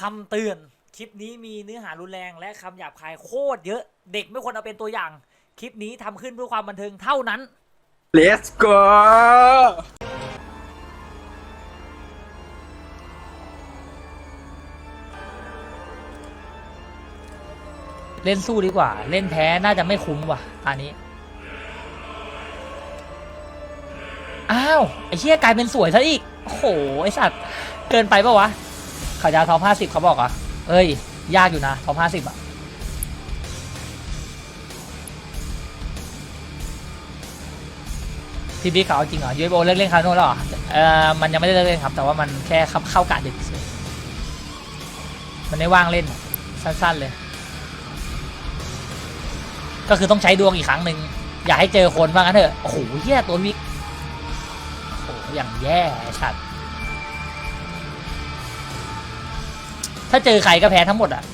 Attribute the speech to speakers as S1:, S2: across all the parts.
S1: คำเตือน คลิปนี้มีเนื้อหารุนแรงและคำหยาบคายโคตรเยอะ เด็กไม่ควรเอาเป็นตัวอย่าง คลิปนี้ทำขึ้นเพื่อความบันเทิงเท่านั้น
S2: Let's go
S1: เล่นสู้ดีกว่า เล่นแพ้น่าจะไม่คุ้มว่ะตอนนี้ อ้าว ไอ้เชี่ยกลายเป็นสวยซะอีก โอ้โห ไอสัตว์ เกินไปปะวะ เขาจะเอาท็อปห้าสิบเขาบอกอะ เอ้ย ยากอยู่นะท็อปห้าสิบอะ พี่บิ๊กเขาเอาจริงเหรอยูเอโอเลิกเล่นคาโน่แล้วเหรอเออมันยังไม่ได้เลิกเล่นครับ แต่ว่ามันแค่เข้าเข้ากะดึกมันไม่ว่างเล่น สั้นๆเลย ก็คือต้องใช้ดวงอีกครั้งหนึ่งอย่าให้เจอคนว่างั้นเถอะ โอ้โหแย่ตัววิกโอ้โหอย่างแย่ไอ้ ถ้าเจอใครก็แพ้ทั้งหมดอะ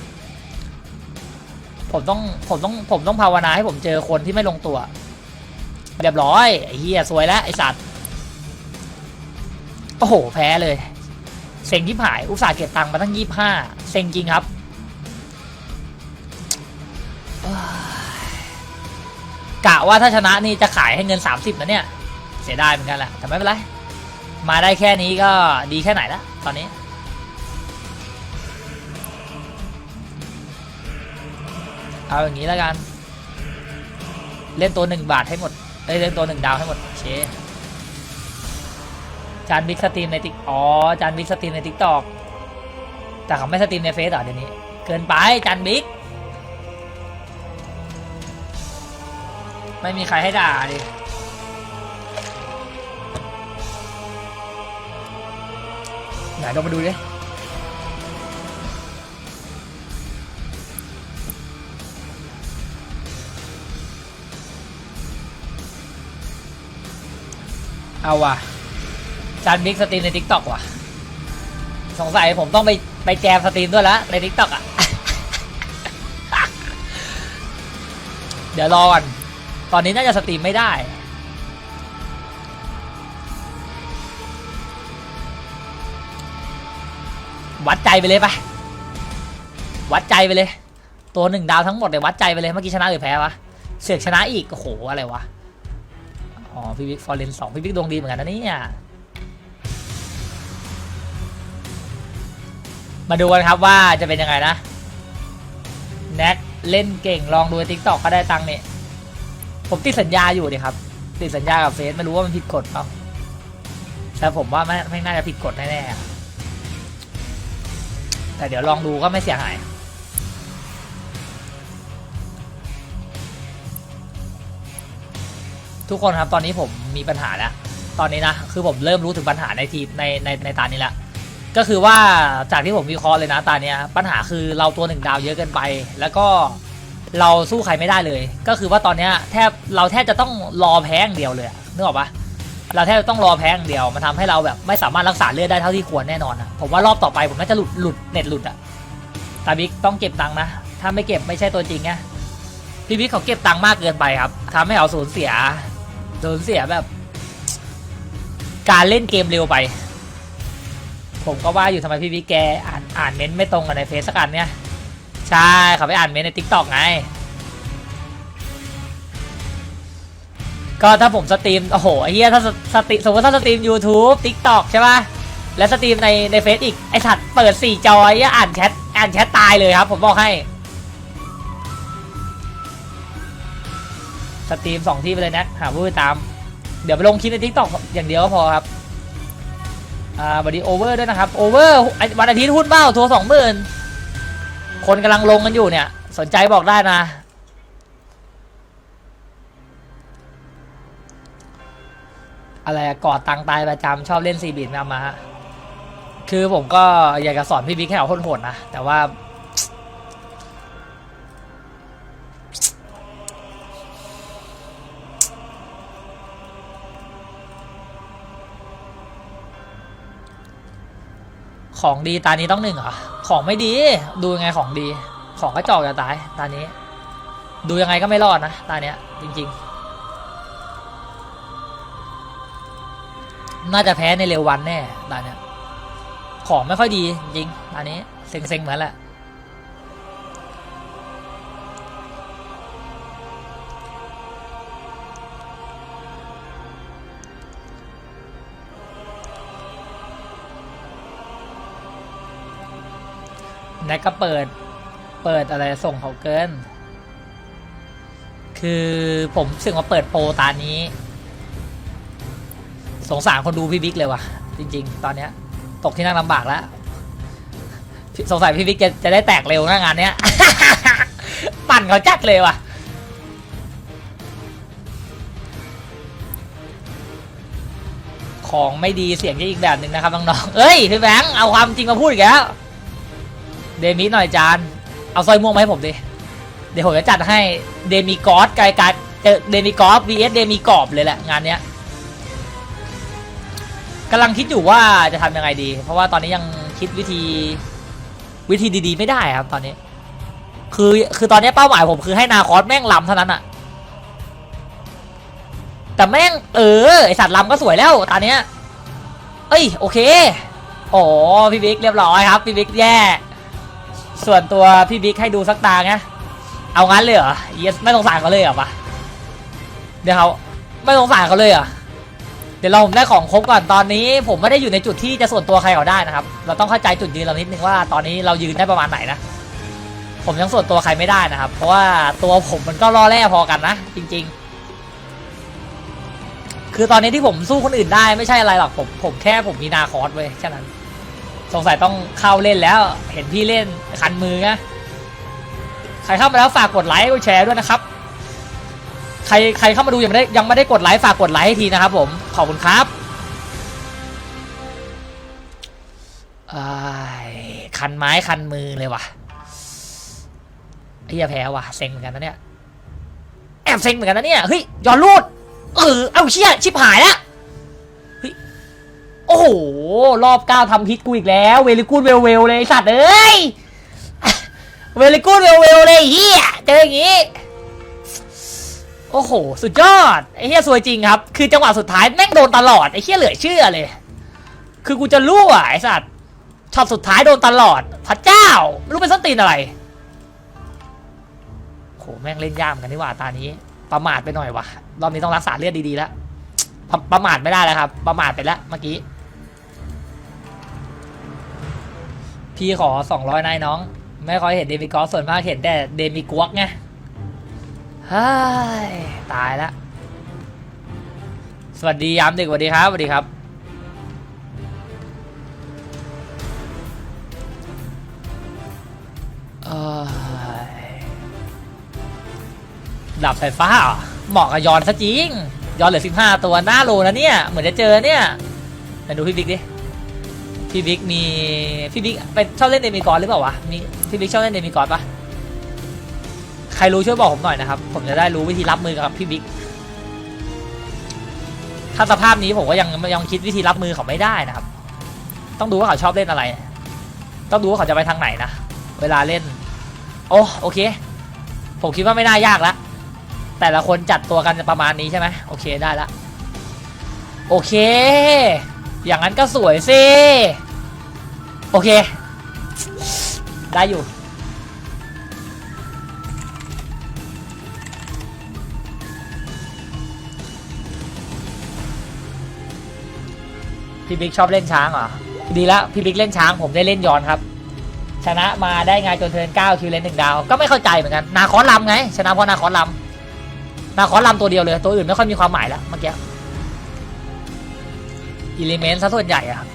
S1: ผมต้องผมต้องผมต้องภาวนาให้ผมเจอคนที่ไม่ลงตัว เรียบร้อยไอ้เหี้ยสวยแล้วไอ้สัตว์โอ้โหแพ้เลยเซ็งที่ผาย อุตส่าห์เก็บตังค์มาตั้งยี่ห้าเซ็งจริงครับกะว่าถ้าชนะนี่จะขายให้เงิน 30นะเนี่ย เสียดายเหมือนกันแหละแต่ไม่เป็นไร มาได้แค่นี้ก็ดีแค่ไหนละตอนนี้ เอาอย่างนี้แล้วกัน เล่นตัวหนึ่งบาทให้หมดเอ้ยเล่นตัวหนึ่งดาวให้หมดโอเคจานบิ๊กสตรีมในติ๊กอ๋อจานบิ๊กสตรีมในติ๊กตอกแต่เขาไม่สตรีมในเฟซเหรอเดี๋ยวนี้ เกินไปจานบิ๊กไม่มีใครให้ด่าดิไหนลองมาดูดิ เอาว่ะจานบิ๊กสตรีมในทิกตอกว่ะ สงสัยผมต้องไปไปแจมสตรีมด้วยล้วในทิกตอกอะ เดี๋ยวรอก่อนตอนนี้น่าจะสตรีมไม่ได้ วัดใจไปเลยไปวัดใจไปเลย ตัวหนึ่งดาวทั้งหมดเลยวัดใจไปเลย เมื่อกี้ชนะหรือแพ้วะ เสือกชนะอีก โอ้โห อะไรวะ อ๋อ พี่บิ๊กฟอร์เรนสองพี่บิ๊กดวงดีเหมือนกันนะเนี่ยมาดูกันครับว่าจะเป็นยังไงนะแน็กเล่นเก่งลองดูทิกตอกก็ได้ตังค์เนี่ยผมติดสัญญาอยู่ดิครับ ติดสัญญากับเฟซไม่รู้ว่ามันผิดกฎเปล่าแต่ผมว่าไม่ไม่น่าจะผิดกฎแน่ๆแต่เดี๋ยวลองดูก็ไม่เสียหาย ทุกคนครับตอนนี้ผมมีปัญหาแล้ว ตอนนี้นะคือผมเริ่มรู้ถึงปัญหาในทีมในในในตานี้แล้วก็คือว่าจากที่ผมวิเคราะห์เลยนะตาเนี้ยปัญหาคือเราตัวหนึ่งดาวเยอะเกินไป แล้วก็เราสู้ใครไม่ได้เลย ก็คือว่าตอนเนี้ยแทบเราแทบจะต้องรอแพ้อย่างเดียวเลยนึกออกปะเราแทบจะต้องรอแพ้อย่างเดียวมันทำให้เราแบบไม่สามารถรักษาเลือดได้เท่าที่ควรแน่นอนอะผมว่ารอบต่อไปผมน่าจะหลุดหลุดเน็ตหลุดอะตาบิ๊กต้องเก็บตังค์นะ ถ้าไม่เก็บไม่ใช่ตัวจริงไงพี่บิ๊กเขาเก็บตังค์มากเกินไปครับทำให้เขาสูญเสีย สูญเสียแบบ การเล่นเกมเร็วไป ผมก็ว่าอยู่ทำไมพี่บิ๊กแกอ่านอ่านเม้นต์ไม่ตรงกันในเฟซสักอันเนี่ยใช่เขาไปอ่านเม้นต์ในทิกตอกไง ก็ถ้าผมสตรีมโอ้โหไอ้เหี้ยถ้าสตรีมสมมติถ้าสตรีม YouTube TikTok ใช่ป่ะแล้วสตรีมในในเฟซอีกไอสัตว์เปิดสี่จอยอ่านแชทอ่านแชทตายเลยครับ ผมบอกให้ ตรีมสองที่ไปเลยนะหาผู้ติดตาม เดี๋ยวไปลงคลิปในทิกตอกอย่างเดียวก็พอครับอ่าบัดดี้โอเวอร์ด้วยนะครับโอเวอร์วันอาทิตย์หุ้นเบ้าทัวสองหมื่นคนกำลังลงกันอยู่เนี่ย สนใจบอกได้นะอะไรกอดตังตายประจำชอบเล่นซีบีดมามาฮะ คือผมก็อยากจะสอนพี่บิ๊กให้เอาโหดๆนะ แต่ว่า ของดีตานี้ต้องหนึ่งเหรอ ของไม่ดี ดูยังไงของดี ของก็จอกจะตายตานี้ ดูยังไงก็ไม่รอดนะตาเนี้ยจริง ๆ น่าจะแพ้ในเร็ววันแน่ตาเนี้ยของไม่ค่อยดีจริงตอนนี้เซ็งๆเหมือนแหละ แน็กก็เปิด เปิดอะไรส่งเขาเกิน คือผมสึกว่าเปิดโปรตานี้ สงสารคนดูพี่บิ๊กเลยว่ะ จริง ๆ ตอนเนี้ย ตกที่นั่งลำบากแล้ว สงสัยพี่บิ๊กจะจะได้แตกเร็วนะงานเนี้ย ปั่นเขาจัดเลยว่ะของไม่ดีเสียงจะอีกแบบหนึ่งนะครับน้องๆ เอ้ยพี่แบงค์เอาความจริงมาพูดอีกแล้ว เดมิหน่อยจาน เอาสร้อยม่วงมาให้ผมดิ เดี๋ยวผมจะจัดให้เดมิกอสไกลกาเจอเดมิกอส vs เดมิกรอบเลยแหละงานเนี้ยกำลังคิดอยู่ว่าจะทำยังไงดี เพราะว่าตอนนี้ยังคิดวิธีวิธีดีๆ ไม่ได้ครับตอนนี้ คือคือตอนนี้เป้าหมายผมคือให้นาคอสแม่งลำเท่านั้นอะแต่แม่งเออไอสัตว์ลำก็สวยแล้วตอนเนี้ยเอ้ยโอเคโอ้พี่บิ๊กเรียบร้อยครับพี่บิ๊กแย่ ส่วนตัวพี่บิ๊กให้ดูสักตาไงเอางั้นเลยเหรอเยสไม่สงสารเขาเลยเหรอปะเดี๋ยวเขาไม่สงสารเขาเลยเหรอเดี๋ยวเราผมได้ของครบก่อนตอนนี้ ผมไม่ได้อยู่ในจุดที่จะส่วนตัวใครเขาได้นะครับ เราต้องเข้าใจจุดยืนเรานิดนึงว่าตอนนี้เรายืนได้ประมาณไหนนะผมยังส่วนตัวใครไม่ได้นะครับ เพราะว่าตัวผมมันก็ล่อแร่พอกันนะจริง ๆ คือตอนนี้ที่ผมสู้คนอื่นได้ไม่ใช่อะไรหรอกผมผมแค่ผมมีนาคอสเว้ยแค่นั้น สงสัยต้องเข้าเล่นแล้ว เห็นพี่เล่นคันมือนะใครเข้ามาแล้วฝากกดไลค์กดแชร์ด้วยนะครับ ใครใครเข้ามาดูยังไม่ได้ยังไม่ได้กดไลค์ฝากกดไลค์ให้ทีนะครับผม ขอบคุณครับคันไม้คันมือเลยว่ะไอ้เหี้ยแพ้ว่ะเซ็งเหมือนกันนะเนี่ย แอบเซ็งเหมือนกันนะเนี่ย เฮ้ยย้อนรูด เออ เอาเชี่ยชิบหายแล้ว โอ้โห รอบเก้าทำพิษกูอีกแล้ว เวลิกูดเวลเวลเลยสัตว์เอ้ย เวลิกูดเวลเวลเลยเฮียเจออย่างงี้ โอ้โห สุดยอด ไอ้เฮียสวยจริงครับ คือจังหวะสุดท้ายแม่งโดนตลอด ไอ้เฮียเหลือเชื่อเลย คือกูจะรู้อะไอ้สัตว์ ช็อตสุดท้ายโดนตลอด พระเจ้าไม่รู้เป็นส้นตีนอะไรโหแม่งเล่นยากเหมือนกันนี่หว่าตานี้ ประมาทไปหน่อยวะรอบนี้ต้องรักษาเลือดดีๆแล้วประประมาทไม่ได้แล้วครับ ประมาทไปแล้วเมื่อกี้ พี่ขอสองร้อยนายน้อง ไม่ค่อยเห็นเดมิกอสส่วนมากเห็นแต่เดมิกวกไงฮ้ยตายแล้วสวัสดียามดึกสวัสดีครับสวัสดีครับ ดับไฟฟ้าเหมาะกับยอนซะจริง ยอนเหลือสิบห้าตัวหน้าโลนะเนี่ย เหมือนจะเจอเนี่ยไหนดูพี่บิ๊กดิ พี่บิ๊กมีพี่บิ๊กเป็นชอบเล่นเดมิกอนหรือเปล่าวะมีพี่บิ๊กชอบเล่นเดมิกอนปะใครรู้ช่วยบอกผมหน่อยนะครับ ผมจะได้รู้วิธีรับมือกับพี่บิ๊กถ้าสภาพนี้ผมก็ยังยังคิดวิธีรับมือเขาไม่ได้นะครับ ต้องดูว่าเขาชอบเล่นอะไร ต้องดูว่าเขาจะไปทางไหนนะเวลาเล่น โอ้โอเค ผมคิดว่าไม่น่ายากละแต่ละคนจัดตัวกันประมาณนี้ใช่ไหมโอเคได้ละโอเค อย่างนั้นก็สวยสิ โอเค ได้อยู่ พี่บิ๊กชอบเล่นช้างเหรอ ดีแล้วพี่บิ๊กเล่นช้างผมได้เล่นย้อนครับ ชนะมาได้ไงจนเทิร์นเก้าคิวเลนหนึ่งดาว ก็ไม่เข้าใจเหมือนกัน นาคอนลำไง ชนะเพราะนาคอนลำนาคอนลำตัวเดียวเลย ตัวอื่นไม่ค่อยมีความหมายแล้วเมื่อกี้อิเลเมนต์ซะส่วนใหญ่อะครับ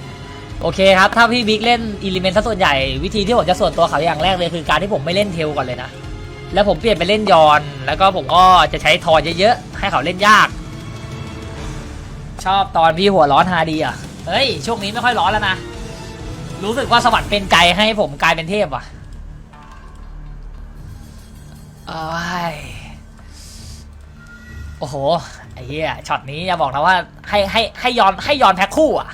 S1: โอเคครับ ถ้าพี่บิ๊กเล่นอิเลเมนต์ซะส่วนใหญ่วิธีที่ผมจะส่วนตัวเขาอย่างแรกเลยคือการที่ผมไม่เล่นเทลก่อนเลยนะ แล้วผมเปลี่ยนไปเล่นยอน แล้วก็ผมก็จะใช้ทอนเยอะๆ ให้เขาเล่นยาก ชอบตอนพี่หัวร้อนฮาดีอะ เฮ้ย ช่วงนี้ไม่ค่อยร้อนแล้วนะ รู้สึกว่าสวรรค์เป็นไกให้ผมกลายเป็นเทพว่ะเอ้ยโอ้โหไอ้เหี้ยช็อตนี้อย่าบอกนะว่าให้ให้ให้ยอนให้ยอนแพ็คคู่อะ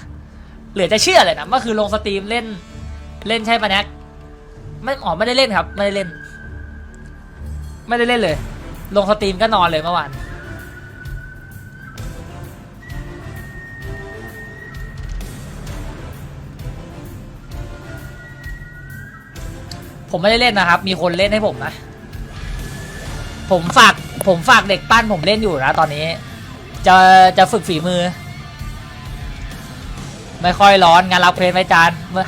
S1: เหลือจะเชื่อเลยนะเมื่อคืนลงสตรีมเล่น เล่นใช่ปะแน็กไม่อ๋อไม่ได้เล่นครับ ไม่ได้เล่น ไม่ได้เล่นเลย ลงสตรีมก็นอนเลยเมื่อวานผมไม่ได้เล่นนะครับ มีคนเล่นให้ผมนะ ผมฝาก ผมฝากเด็กปั้นผมเล่นอยู่นะตอนนี้ จะจะฝึกฝีมือ ไม่ค่อยร้อนงานรับเพลนไหมจานเมื่อ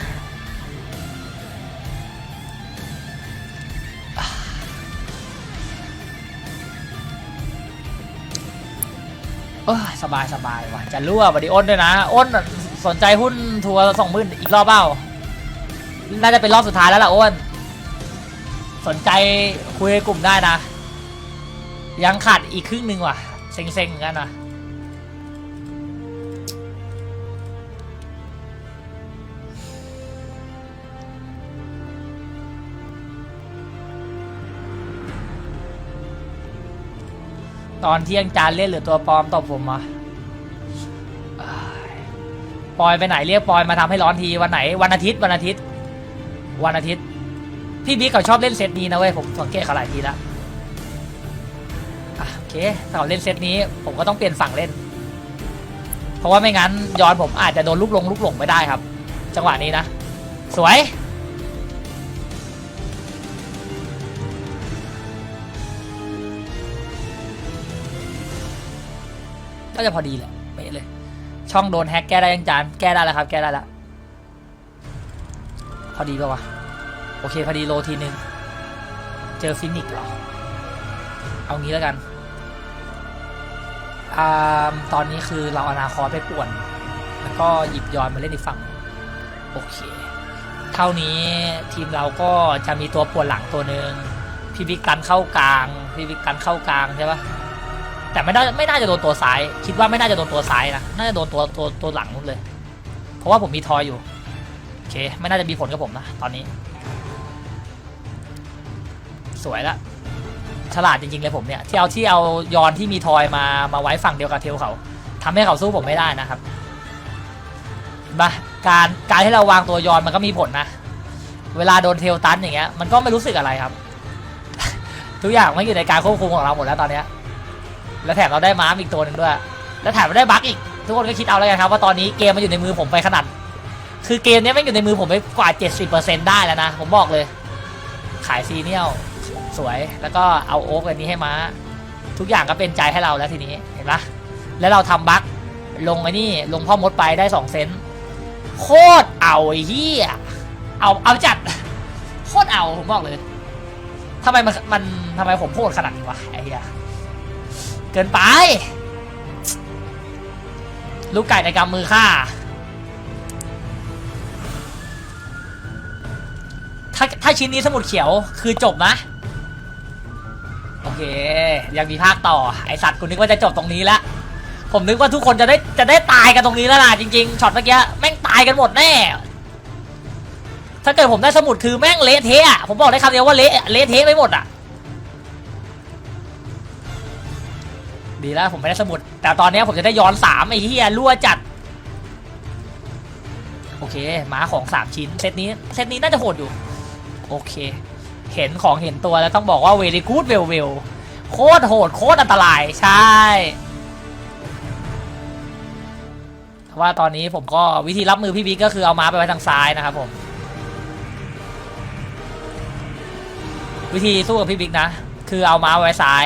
S1: เออสบายสบายว่ะจะรั่วบดีอ้นด้วยนะ อ้นสนใจหุ้นทัวร์สองหมื่นอีกรอบเปล่า น่าจะเป็นรอบสุดท้ายแล้วล่ะอ้น สนใจคุยกลุ่มได้นะ ยังขาดอีกครึ่งหนึ่งว่ะ เซ็งๆเหมือนกันนะ ตอนเที่ยงจานเล่นหรือตัวปลอมตบผมอะอ้ายปอยไปไหนเรียกปอยมาทำให้ร้อนทีวันไหนวันอาทิตย์วันอาทิตย์ วันอาทิตย์ พี่บิ๊กเขาชอบเล่นเซตนี้นะเว้ยผมสังเกตเขาหลายทีแล้วอะโอเคถ้าเขาเล่นเซตนี้ ผมก็ต้องเปลี่ยนฝั่งเล่น เพราะว่าไม่งั้นย้อนผมอาจจะโดนลูกลงลูกหลงไม่ได้ครับ จังหวะนี้นะ สวย ก็จะพอดีแหละเป๊ะเลย ช่องโดนแฮ็กแก้ได้ยังจานแก้ได้แล้วครับ แก้ได้แล้วพอดีป่าวะโอเคพอดีโลทีนึง เจอฟินิกเหรอ เอางี้แล้วกันอ่าตอนนี้คือเราอนาคอไปป่วน แล้วก็หยิบยอนมาเล่นอีกฝั่ง โอเค เท่านี้ทีมเราก็จะมีตัวป่วนหลังตัวหนึ่งพี่บิ๊กกันเข้ากลาง พี่บิ๊กกันเข้ากลางใช่ปะ แต่ไม่น่าไม่น่าจะโดนตัวซ้าย คิดว่าไม่น่าจะโดนตัวซ้ายนะน่าจะโดนตัวตัวตัวหลังนู้นเลย เพราะว่าผมมีทอยอยู่โอเคไม่น่าจะมีผลกับผมนะตอนนี้ สวยละฉลาดจริงๆเลยผมเนี่ยที่เอาที่เอายอนที่มีทอยมามาไว้ฝั่งเดียวกับเทลเขาทำให้เขาสู้ผมไม่ได้นะครับเห็นปะการการที่เราวางตัวยอนมันก็มีผลนะ เวลาโดนเทลตันอย่างเงี้ยมันก็ไม่รู้สึกอะไรครับ ทุกอย่างมันอยู่ในการควบคุมของเราหมดแล้วตอนเนี้ย แล้วแถมเราได้ม้ามอีกตัวหนึ่งด้วย แล้วแถมเราได้บั๊กอีก ทุกคนก็คิดเอาแล้วกันครับว่าตอนนี้เกมมันอยู่ในมือผมไปขนาด คือเกมนี้มันอยู่ในมือผมไปกว่า 70%ได้แล้วนะ ผมบอกเลย ขายซีเนียลสวย แล้วก็เอาโอ๊กอันนี้ให้ม้า ทุกอย่างก็เป็นใจให้เราแล้วทีนี้ เห็นปะแล้วเราทำบั๊กลงไอ้นี่ ลงพ่อมดไปได้สองเซนโคตรเอาเหี้ยเอาเอาจัด โคตรเอาผมบอกเลยทำไมมันมันทำไมผมโคตรขนาดนี้วะไอ้เหี้ย เกินไป ลูกไก่ในกำมือข้าถ้าถ้าชิ้นนี้สมุดเขียวคือจบนะ โอเค ยังมีภาคต่อ ไอสัตว์กูนึกว่าจะจบตรงนี้แล้วผมนึกว่าทุกคนจะได้จะได้ตายกันตรงนี้แล้วนะจริงๆช็อตเมื่อกี้แม่งตายกันหมดแน่ถ้าเกิดผมได้สมุดคือแม่งเละเทะผมบอกได้คำเดียวว่าเละเละเทะไปหมดอะ ดีแล้วผมไม่ได้สมุด แต่ตอนนี้ผมจะได้ย้อนสามไอ้เหี้ยรั่วจัด โอเคม้าของสามชิ้น เซตนี้เซตนี้น่าจะโหดอยู่ โอเค เห็นของเห็นตัวแล้วต้องบอกว่าเวลีกูดเวลเวลโคตรโหดโคตรอันตรายใช่ว่าตอนนี้ผมก็วิธีรับมือพี่บิ๊กก็คือเอาม้าไปไว้ทางซ้ายนะครับผม วิธีสู้กับพี่บิ๊กนะ คือเอาม้าไว้ซ้าย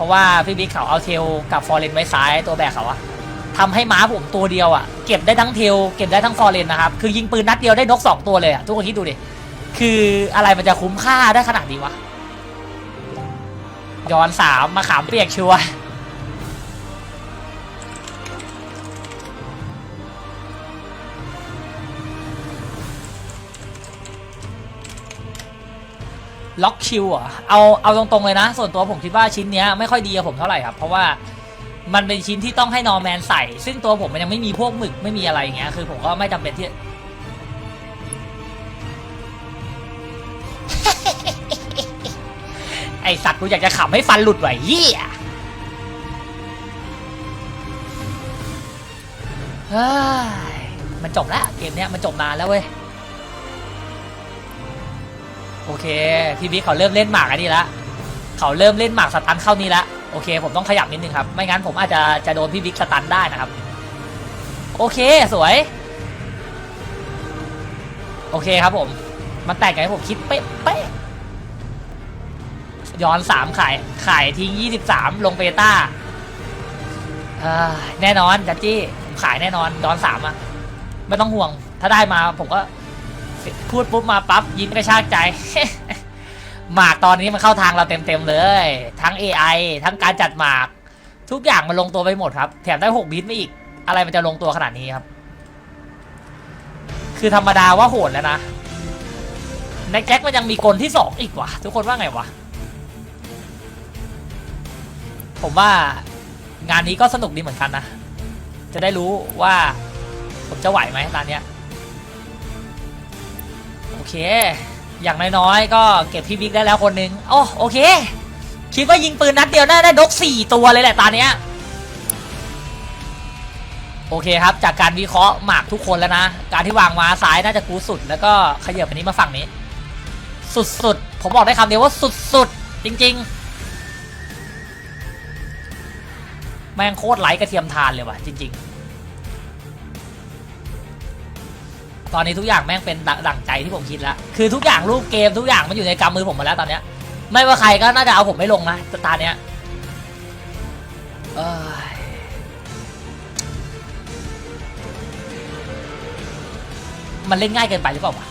S1: ราะว่าพี่บิ๊กเขาเอาเทลกับฟอร์เรนไว้ซ้ายตัวแบกเขาอะทำให้ม้าผมตัวเดียวอะเก็บได้ทั้งเทลเก็บได้ทั้งฟอร์เรนนะครับคือยิงปืนนัดเดียวได้นกสองตัวเลยอะทุกคนคิดดูดิคืออะไรมันจะคุ้มค่าได้ขนาดนี้วะย้อนสามมาขามเปียกชัวร์ ล็อกคิวเหรอะเอาเอาตรงๆเลยนะ ส่วนตัวผมคิดว่าชิ้นเนี้ยไม่ค่อยดีกับผมเท่าไหร่ครับ เพราะว่ามันเป็นชิ้นที่ต้องให้นอร์แมนใส่ ซึ่งตัวผมมันยังไม่มีพวกหมึกไม่มีอะไรอย่างเงี้ยคือผมก็ไม่จำเป็นที่ ไอสัตว์กูอยากจะขำให้ฟันหลุดไหวเหี้ยเฮ้ยมันจบแล้วเกมเนี้ยมันจบนานแล้วเว้ย โอเคพี่บิ๊กเขาเริ่มเล่นหมากอันนี้ละเขาเริ่มเล่นหมากสตันเข้านี่ละโอเค ผมต้องขยับนิดนึงครับ ไม่งั้นผมอาจจะจะโดนพี่บิ๊กสตันได้นะครับ โอเคสวย โอเคครับผม มันแตกอย่างที่ผมคิดเป๊ะเป๊ะย้อนสามขายขายทิ้งยี่สิบสามลงเบต้าแน่นอนจัดจี้ขายแน่นอนย้อนสามอะไม่ต้องห่วง ถ้าได้มาผมก็ พูดปุ๊บมาปั๊บยิ้มกระชากใจ หมากตอนนี้มันเข้าทางเราเต็มๆเลย ทั้ง AI ทั้งการจัดหมาก ทุกอย่างมันลงตัวไปหมดครับ แถมได้6บิตไม่อีก อะไรมันจะลงตัวขนาดนี้ครับ คือธรรมดาว่าโหดแล้วนะในแจ็คมันยังมีกลที่สองอีกว่ะทุกคนว่าไงวะ ผมว่างานนี้ก็สนุกดีเหมือนกันนะ จะได้รู้ว่าผมจะไหวไหมตอนเนี้ย โอเค อย่างน้อยๆก็เก็บพี่บิ๊กได้แล้วคนหนึ่งโอ้โอเค คิดว่ายิงปืนนัดเดียวน่าได้นกสี่ตัวเลยแหละตอนเนี้ยโอเคครับ จากการวิเคราะห์หมากทุกคนแล้วนะ การที่วางมาซ้ายน่าจะกูสุด แล้วก็ขยับอันนี้มาฝั่งนี้ สุดๆ ผมบอกได้คำเดียวว่าสุดๆ จริงๆ แม่งโคตรไร้กระเทียมทานเลยว่ะจริง ๆ ตอนนี้ทุกอย่างแม่งเป็นดั่งใจที่ผมคิดแล้วคือทุกอย่างรูปเกมทุกอย่างมันอยู่ในกำมือผมหมดแล้วตอนเนี้ย ไม่ว่าใครก็น่าจะเอาผมไม่ลงนะตาเนี้ยเอ้ยมันเล่นง่ายเกินไปหรือเปล่าวะ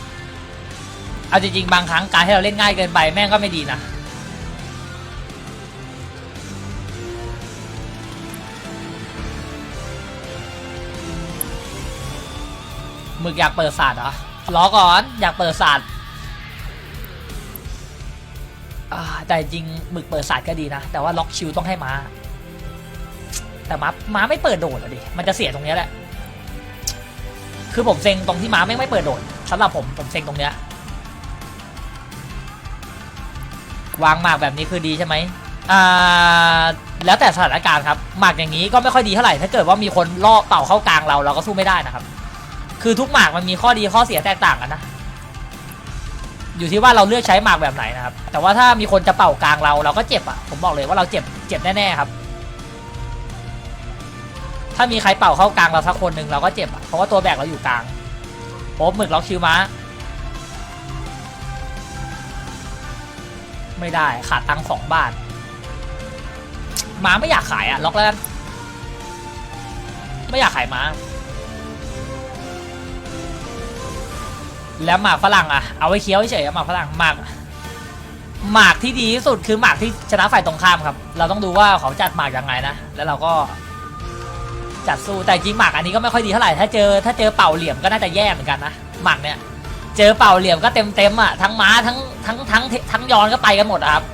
S1: เอาจริงๆบางครั้งการให้เราเล่นง่ายเกินไปแม่งก็ไม่ดีนะ มึกอยากเปิดศาสตร์เหรอรอก่อนอยากเปิดศาสตร์แต่จริงหมึกเปิดศาสตร์ก็ดีนะ แต่ว่าล็อกชิวต้องให้ม้า แต่ม้าม้าไม่เปิดโดดอะดิ มันจะเสียตรงเนี้ยแหละ คือผมเซ็งตรงที่ม้าไม่ไม่เปิดโดดสำหรับผมผมเซ็งตรงเนี้ยวางหมากแบบนี้คือดีใช่ไหมอ่าแล้วแต่สถานการณ์ครับ หมากอย่างนี้ก็ไม่ค่อยดีเท่าไหร่ ถ้าเกิดว่ามีคนล่อเป่าเข้ากลางเราเราก็สู้ไม่ได้นะครับ คือทุกหมากมันมีข้อดีข้อเสียแตกต่างกันนะ อยู่ที่ว่าเราเลือกใช้หมากแบบไหนนะครับ แต่ว่าถ้ามีคนจะเป่ากลางเราเราก็เจ็บอะ ผมบอกเลยว่าเราเจ็บเจ็บแน่ๆครับ ถ้ามีใครเป่าเข้ากลางเราสักคนหนึ่งเราก็เจ็บอะ เพราะว่าตัวแบกเราอยู่กลางโป๊บหมึกล็อกคิวม้า ไม่ได้ขาดตังสองบาทม้าไม่อยากขายอะล็อกแล้วกันไม่อยากขายม้า แล้วหมากฝรั่งอะเอาไว้เคี้ยวเฉยๆหมากฝรั่งหมากหมากที่ดีที่สุดคือหมากที่ชนะฝ่ายตรงข้ามครับ เราต้องดูว่าเขาจัดหมากยังไงนะ แล้วเราก็จัดสู้แต่จริงหมากอันนี้ก็ไม่ค่อยดีเท่าไหร่ถ้าเจอถ้าเจอเป่าเหลี่ยมก็น่าจะแย่เหมือนกันนะหมากเนี่ย เจอเป่าเหลี่ยมก็เต็มเต็มอะทั้งม้าทั้งทั้งทั้งทั้งยอนก็ไปกันหมดครับ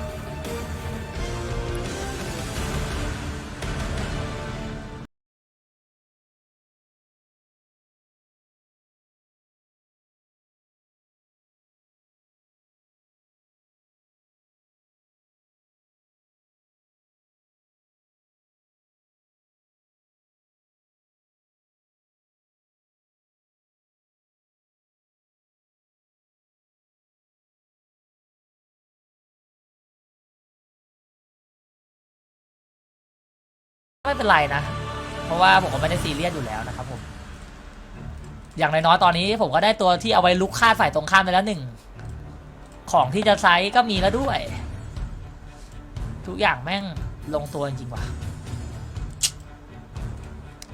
S1: ไม่เป็นไรนะ เพราะว่าผมก็ไม่ได้ซีเรียสอยู่แล้วนะครับผม อย่างน้อยๆตอนนี้ผมก็ได้ตัวที่เอาไว้ลุกฆ่าฝ่ายตรงข้ามไปแล้วหนึ่ง ของที่จะไซส์ก็มีแล้วด้วย ทุกอย่างแม่งลงตัวจริงๆว่ะ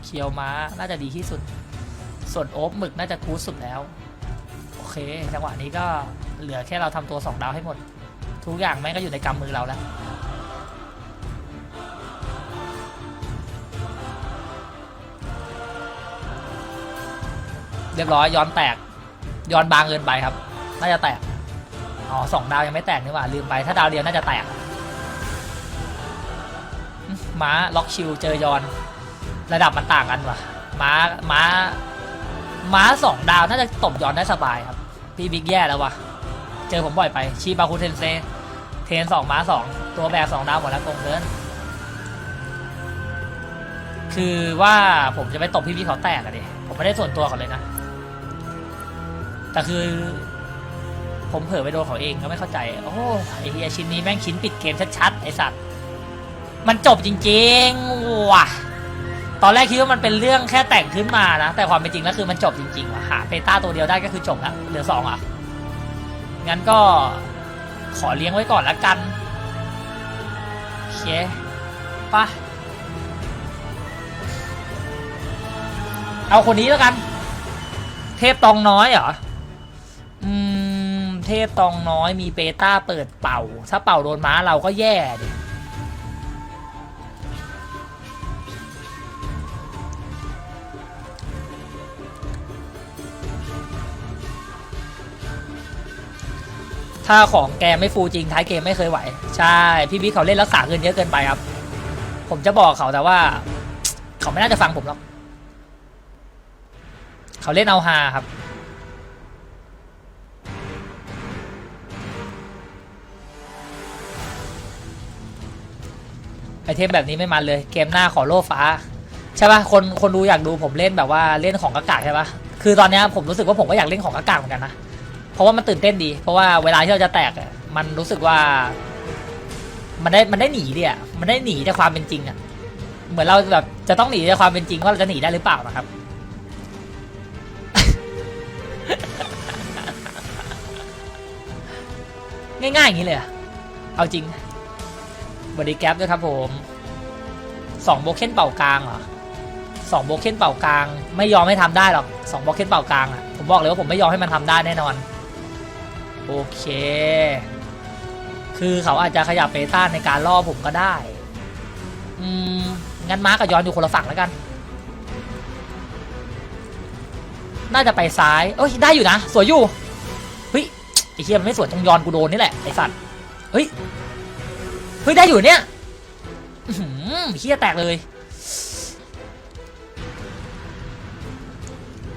S1: เคียวม้าน่าจะดีที่สุด ส่วนโอ๊บหมึกน่าจะคูสุดแล้ว โอเค จังหวะนี้ก็เหลือแค่เราทำตัวสองดาวให้หมด ทุกอย่างแม่งก็อยู่ในกำมือเราแล้ว เรียบร้อยย้อนแตกย้อนบางเกินไปครับ น่าจะแตกอ๋อสองดาวยังไม่แตกนี่หว่าลืมไปถ้าดาวเดียวน่าจะแตกม้าล็อกชิลเจอยอน ระดับมันต่างกันว่ะม้าม้าม้าสองดาวน่าจะตบย้อนได้สบายครับ พี่บิ๊กแย่แล้ววะเจอผมบ่อยไป ชีบาคุเทนเซเทนสองม้าสองตัวแบกสองดาวหมดแล้วตรงเดินคือว่าผมจะไปตบพี่บิ๊กเขาแตกอะดิผมไม่ได้ส่วนตัวเขาเลยนะ แต่คือผมเผลอไปโดนเขาเองก็ไม่เข้าใจ โอ้ไอเฮียชิ้นนี้แม่งชิ้นปิดเกมชัดๆไอสัตว์ มันจบจริงๆว่ะ ตอนแรกคิดว่ามันเป็นเรื่องแค่แต่งขึ้นมานะ แต่ความเป็นจริงแล้วคือมันจบจริงๆว่ะ หาเปต้าตัวเดียวได้ก็คือจบละเหลือสองอะ งั้นก็ขอเลี้ยงไว้ก่อนละกันโอเคปะเอาคนนี้แล้วกัน เทพตองน้อยเหรอ เทพตองน้อยมีเปต้าเปิดเป่า ถ้าเป่าโดนม้าเราก็แย่ดิถ้าของแกไม่ฟูจริงท้ายเกมไม่เคยไหว ใช่ พี่บิ๊กเขาเล่นรักษาเงินเยอะเกินไปครับ ผมจะบอกเขาแต่ว่า เขาไม่น่าจะฟังผมหรอก เขาเล่นเอาฮาครับ เทมแบบนี้ไม่มันเลย เกมหน้าขอโล่ฟ้า ใช่ปะคนคนดูอยากดูผมเล่นแบบว่าเล่นของอากาใช่ปะคือตอนนี้ผมรู้สึกว่าผมก็อยากเล่นของอากาเหมือนกันนะเพราะว่ามันตื่นเต้นดี เพราะว่าเวลาที่เราจะแตกมันรู้สึกว่า มันได้มันได้หนีดิอะมันได้หนีจากความเป็นจริงอะเหมือนเราแบบจะต้องหนีจากความเป็นจริงว่าเราจะหนีได้หรือเปล่านะครับง่ายๆอย่างนี้เลยอะเอาจริง บอดี้แกรปด้วยครับผมสองโบเคนเป่ากลางเหรอสองโบเคนเป่ากลาง ไม่ยอมให้ทำได้หรอกสองโบเคนเป่ากลางอะผมบอกเลยว่าผมไม่ยอมให้มันทำได้แน่นอน โอเค คือเขาอาจจะขยับเปต้าในการล่อผมก็ได้อืมงั้นมาร์กกับย้อนอยู่คนละฝั่งแล้วกัน น่าจะไปซ้ายเอ้ยได้อยู่นะ สวยอยู่เฮ้ยไอ้เฮียมันไม่สวยตรงยอนกูโดนนี่แหละไอ้สัตว์เฮ้ย เฮ้ยได้อยู่เนี่ยอื้อหือเฮียแตกเลย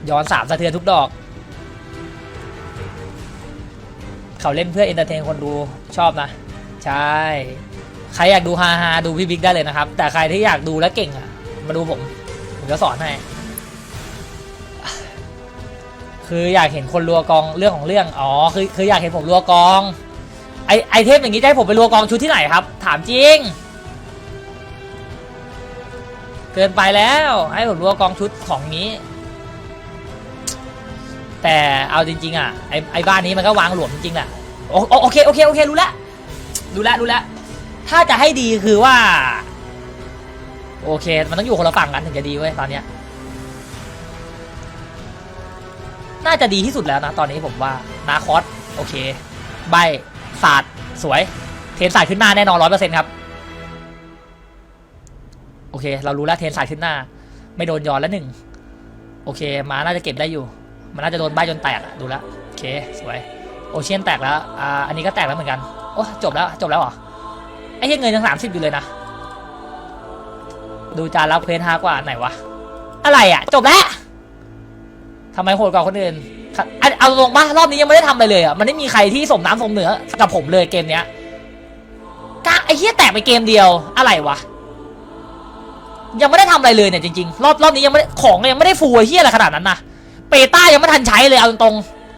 S1: ย้อนสามสะเทือนทุกดอก เขาเล่นเพื่อเอนเตอร์เทนคนดูชอบนะ ใช่ ใครอยากดูฮาฮาดูพี่บิ๊กได้เลยนะครับ แต่ใครที่อยากดูแล้วเก่งอะ มาดูผม ผมจะสอนให้ คืออยากเห็นคนรัวกองเรื่องของเรื่อง อ๋อ คือคืออยากเห็นผมรัวกอง ไอไอเทมอย่างนี้จะให้ผมไปรัวกองชุดที่ไหนครับ ถามจริง เกินไปแล้วให้ผมรัวกองชุดของนี้ แต่เอาจริง ๆ อะไอไอบ้านนี้มันก็วางหลวมจริงๆแหละโอโอโอเคโอเคโอเครู้ล้วรู้ล้วรู้ล้วถ้าจะให้ดีคือว่า โอเค มันต้องอยู่คนละฝั่งกันถึงจะดีเว้ยตอนเนี้ยน่าจะดีที่สุดแล้วนะ ตอนนี้ผมว่านาคอสโอเค ใบ ศาสตร์สวย เทนสายขึ้นหน้าแน่นอนร้อยเปอร์เซ็นต์ครับ โอเค เรารู้แล้วเทนสายขึ้นหน้า ไม่โดนย้อนแล้วหนึ่งโอเคมาน่าจะเก็บได้อยู่ มันน่าจะโดนใบจนแตกอะดูแล้วโอเคสวย โอเชียนแตกแล้วอ่าอันนี้ก็แตกแล้วเหมือนกันโอ้จบแล้วจบแล้วเหรอไอ้เหี้ยเงินยังสามสิบอยู่เลยนะ ดูจานรับเพนฮากว่าไหนวะอะไรอะจบแล้วทำไมโหดกว่าคนอื่น อันเอาลงมารอบนี้ยังไม่ได้ทำอะไรเลยอะมันไม่มีใครที่สมน้ำสมเนื้อกับผมเลยเกมเนี้ยกาไอ้เหี้ยแตกไปเกมเดียวอะไรวะยังไม่ได้ทำอะไรเลยเนี่ยจริงๆรอบรอบนี้ยังไม่ได้ของยังไม่ได้ฟูไอ้เหี้ยอะไรขนาดนั้นนะเปต้ายังไม่ทันใช้เลยเอาตรงๆ